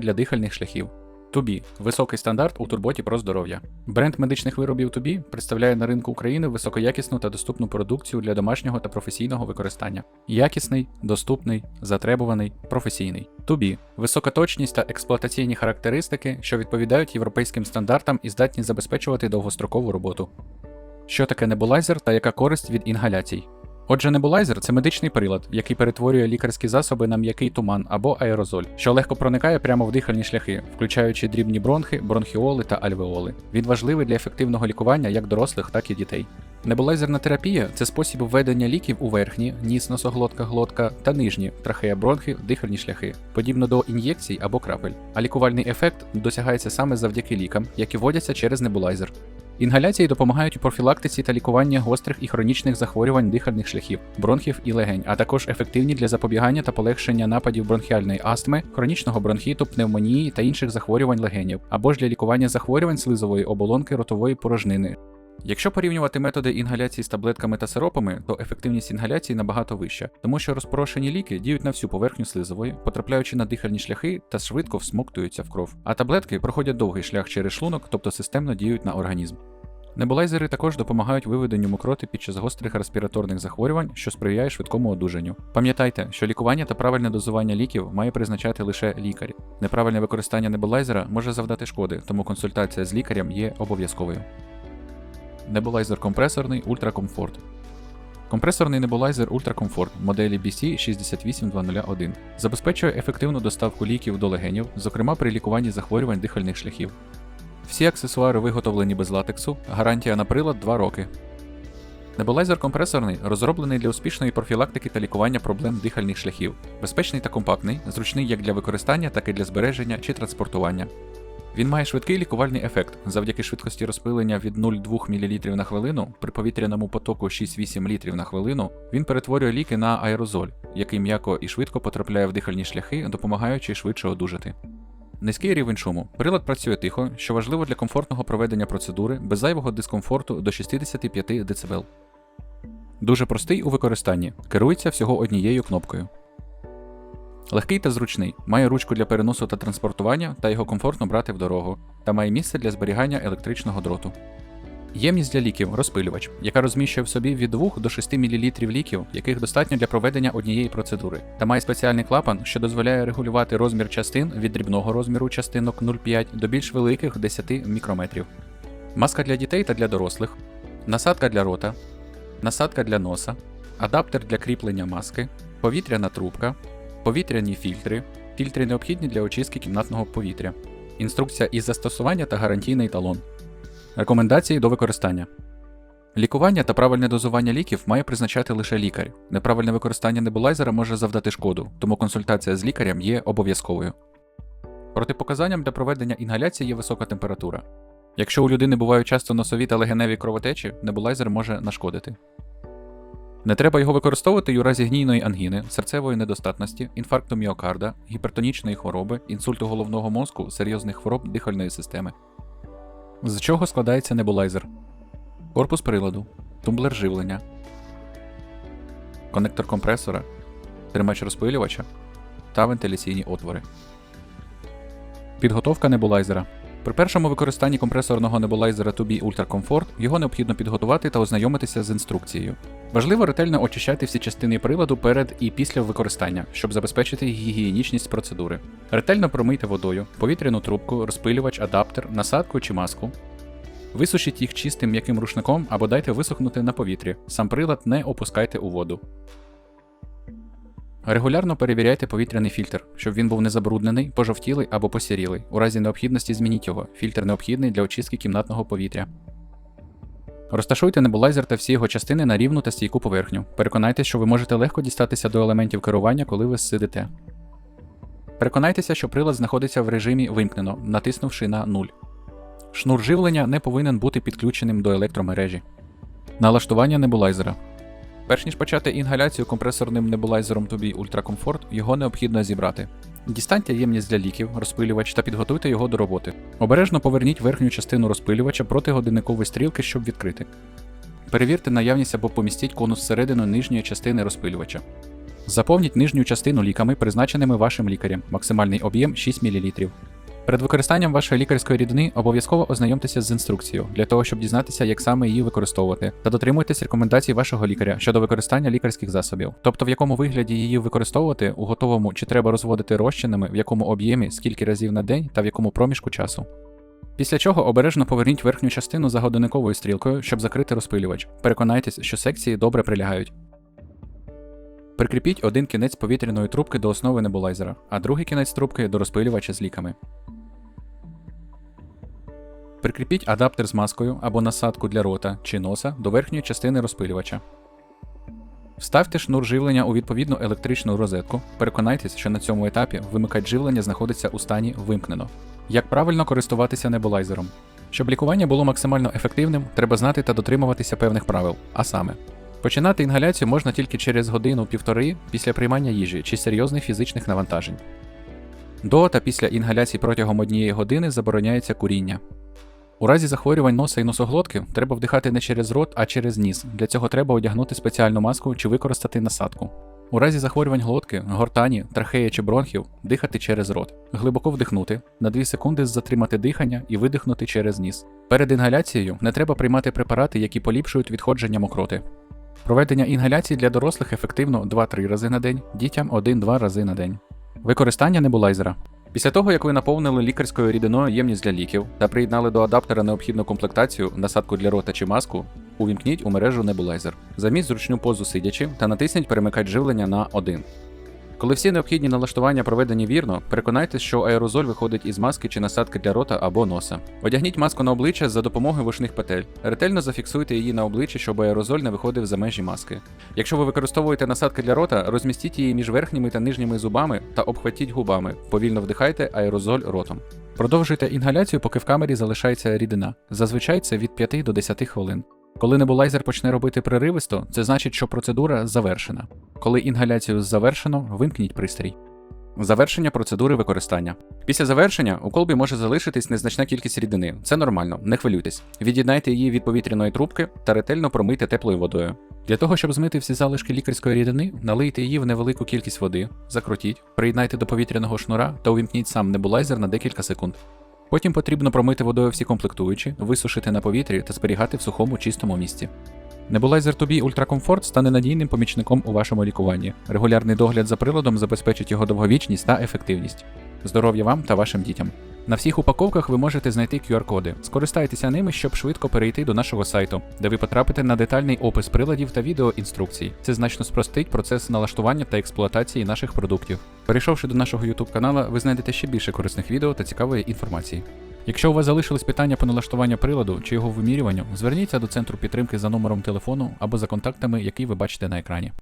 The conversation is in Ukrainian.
для дихальних шляхів. Тубі високий стандарт у турботі про здоров'я. Бренд медичних виробів Тубі представляє на ринку України високоякісну та доступну продукцію для домашнього та професійного використання. Якісний, доступний, затребуваний, професійний. Тубі висока точність та експлуатаційні характеристики, що відповідають європейським стандартам і здатні забезпечувати довгострокову роботу. Що таке небулайзер та яка користь від інгаляцій? Отже, небулайзер це медичний прилад, який перетворює лікарські засоби на м'який туман або аерозоль, що легко проникає прямо в дихальні шляхи, включаючи дрібні бронхи, бронхіоли та альвеоли. Він важливий для ефективного лікування як дорослих, так і дітей. Небулайзерна терапія це спосіб введення ліків у верхні, ніс, носоглотка, глотка та нижні трахея бронхи, дихальні шляхи, подібно до ін'єкцій або крапель. А лікувальний ефект досягається саме завдяки лікам, які вводяться через небулайзер. Інгаляції допомагають у профілактиці та лікуванні гострих і хронічних захворювань дихальних шляхів, бронхів і легень, а також ефективні для запобігання та полегшення нападів бронхіальної астми, хронічного бронхіту, пневмонії та інших захворювань легенів, або ж для лікування захворювань слизової оболонки ротової порожнини. Якщо порівнювати методи інгаляції з таблетками та сиропами, то ефективність інгаляції набагато вища, тому що розпорошені ліки діють на всю поверхню слизової, потрапляючи на дихальні шляхи та швидко всмоктуються в кров. А таблетки проходять довгий шлях через шлунок, тобто системно діють на організм. Небулайзери також допомагають виведенню мокроти під час гострих респіраторних захворювань, що сприяє швидкому одужанню. Пам'ятайте, що лікування та правильне дозування ліків має призначати лише лікар. Неправильне використання небулайзера може завдати шкоди, тому консультація з лікарем є обов'язковою. Небулайзер компресорний ультракомфорт. Компресорний небулайзер Ультракомфорт моделі BC68201 забезпечує ефективну доставку ліків до легенів, зокрема при лікуванні захворювань дихальних шляхів. Всі аксесуари виготовлені без латексу, гарантія на прилад 2 роки. Небулайзер компресорний розроблений для успішної профілактики та лікування проблем дихальних шляхів, безпечний та компактний, зручний як для використання, так і для збереження чи транспортування. Він має швидкий лікувальний ефект завдяки швидкості розпилення від 0,2 мл на хвилину при повітряному потоку 6-8 літрів на хвилину. Він перетворює ліки на аерозоль, який м'яко і швидко потрапляє в дихальні шляхи, допомагаючи швидше одужати. Низький рівень шуму. Прилад працює тихо, що важливо для комфортного проведення процедури без зайвого дискомфорту до 65 дБ. Дуже простий у використанні, керується всього однією кнопкою. Легкий та зручний, має ручку для переносу та транспортування та його комфортно брати в дорогу, та має місце для зберігання електричного дроту. Ємність для ліків. Розпилювач, яка розміщує в собі від 2 до 6 мл ліків, яких достатньо для проведення однієї процедури, та має спеціальний клапан, що дозволяє регулювати розмір частин від дрібного розміру частинок 0,5 до більш великих 10 мікрометрів. Маска для дітей та для дорослих, насадка для рота, насадка для носа, адаптер для кріплення маски, повітряна трубка, повітряні фільтри, фільтри необхідні для очистки кімнатного повітря, інструкція із застосування та гарантійний талон. Рекомендації до використання. Лікування та правильне дозування ліків має призначати лише лікар. Неправильне використання небулайзера може завдати шкоду, тому консультація з лікарем є обов'язковою. Протипоказанням для проведення інгаляції є висока температура. Якщо у людини бувають часто носові та легеневі кровотечі, небулайзер може нашкодити. Не треба його використовувати й у разі гнійної ангіни, серцевої недостатності, інфаркту міокарда, гіпертонічної хвороби, інсульту головного мозку, серйозних хвороб дихальної системи. З чого складається небулайзер? Корпус приладу, тумблер живлення, конектор компресора, тримач розпилювача та вентиляційні отвори. Підготовка небулайзера. При першому використанні компресорного небулайзера Tubi Ultra Comfort його необхідно підготувати та ознайомитися з інструкцією. Важливо ретельно очищати всі частини приладу перед і після використання, щоб забезпечити гігієнічність процедури. Ретельно промийте водою, повітряну трубку, розпилювач, адаптер, насадку чи маску. Висушіть їх чистим м'яким рушником або дайте висохнути на повітрі. Сам прилад не опускайте у воду. Регулярно перевіряйте повітряний фільтр, щоб він був не забруднений, пожовтілий або посірілий. У разі необхідності змініть його. Фільтр необхідний для очистки кімнатного повітря. Розташуйте небулайзер та всі його частини на рівну та стійку поверхню. Переконайтеся, що ви можете легко дістатися до елементів керування, коли ви сидите. Переконайтеся, що прилад знаходиться в режимі вимкнено, натиснувши на 0. Шнур живлення не повинен бути підключеним до електромережі. Налаштування небулайзера. Перш ніж почати інгаляцію компресорним небулайзером Ultra Comfort, його необхідно зібрати. Дістаньте ємність для ліків, розпилювач та підготуйте його до роботи. Обережно поверніть верхню частину розпилювача проти годинникової стрілки, щоб відкрити. Перевірте наявність або помістіть конус всередину нижньої частини розпилювача. Заповніть нижню частину ліками, призначеними вашим лікарем. Максимальний об'єм 6 мл. Перед використанням вашої лікарської рідини обов'язково ознайомтеся з інструкцією для того, щоб дізнатися, як саме її використовувати, та дотримуйтесь рекомендацій вашого лікаря щодо використання лікарських засобів, тобто в якому вигляді її використовувати, у готовому чи треба розводити розчинами, в якому об'ємі, скільки разів на день та в якому проміжку часу. Після чого обережно поверніть верхню частину за годинниковою стрілкою, щоб закрити розпилювач. Переконайтесь, що секції добре прилягають. Прикріпіть один кінець повітряної трубки до основи небулайзера, а другий кінець трубки до розпилювача з ліками. Прикріпіть адаптер з маскою або насадку для рота чи носа до верхньої частини розпилювача. Вставте шнур живлення у відповідну електричну розетку. Переконайтесь, що на цьому етапі вимикач живлення знаходиться у стані вимкнено. Як правильно користуватися небулайзером? Щоб лікування було максимально ефективним, треба знати та дотримуватися певних правил, а саме. Починати інгаляцію можна тільки через годину-півтори після приймання їжі чи серйозних фізичних навантажень. До та після інгаляції протягом однієї години забороняється куріння. У разі захворювань носа і носоглотки треба вдихати не через рот, а через ніс. Для цього треба одягнути спеціальну маску чи використати насадку. У разі захворювань глотки, гортані, трахеї чи бронхів дихати через рот. Глибоко вдихнути, на 2 секунди затримати дихання і видихнути через ніс. Перед інгаляцією не треба приймати препарати, які поліпшують відходження мокроти. Проведення інгаляції для дорослих ефективно 2-3 рази на день, дітям 1-2 рази на день. Використання небулайзера. Після того, як ви наповнили лікарською рідиною ємність для ліків та приєднали до адаптера необхідну комплектацію, насадку для рота чи маску, увімкніть у мережу небулайзер. Замість зручну позу сидячи та натисніть перемикач живлення на 1. Коли всі необхідні налаштування проведені вірно, переконайтеся, що аерозоль виходить із маски чи насадки для рота або носа. Одягніть маску на обличчя за допомогою вушних петель. Ретельно зафіксуйте її на обличчі, щоб аерозоль не виходив за межі маски. Якщо ви використовуєте насадки для рота, розмістіть її між верхніми та нижніми зубами та обхватіть губами. Повільно вдихайте аерозоль ротом. Продовжуйте інгаляцію, поки в камері залишається рідина. Зазвичай це від 5 до 10 хвилин. Коли небулайзер почне робити приривисто, це значить, що процедура завершена. Коли інгаляцію завершено, вимкніть пристрій. Завершення процедури використання. Після завершення у колбі може залишитись незначна кількість рідини. Це нормально, не хвилюйтесь. Від'єднайте її від повітряної трубки та ретельно промийте теплою водою. Для того, щоб змити всі залишки лікарської рідини, налийте її в невелику кількість води, закрутіть, приєднайте до повітряного шнура та увімкніть сам небулайзер на декілька секунд. Потім потрібно промити водою всі комплектуючі, висушити на повітрі та зберігати в сухому чистому місці. Небулайзер Тобі Ультракомфорт стане надійним помічником у вашому лікуванні. Регулярний догляд за приладом забезпечить його довговічність та ефективність. Здоров'я вам та вашим дітям. На всіх упаковках ви можете знайти QR-коди. Скористайтеся ними, щоб швидко перейти до нашого сайту, де ви потрапите на детальний опис приладів та відеоінструкцій. Це значно спростить процес налаштування та експлуатації наших продуктів. Перейшовши до нашого YouTube канала, ви знайдете ще більше корисних відео та цікавої інформації. Якщо у вас залишились питання по налаштуванню приладу чи його вимірюванню, зверніться до центру підтримки за номером телефону або за контактами, які ви бачите на екрані.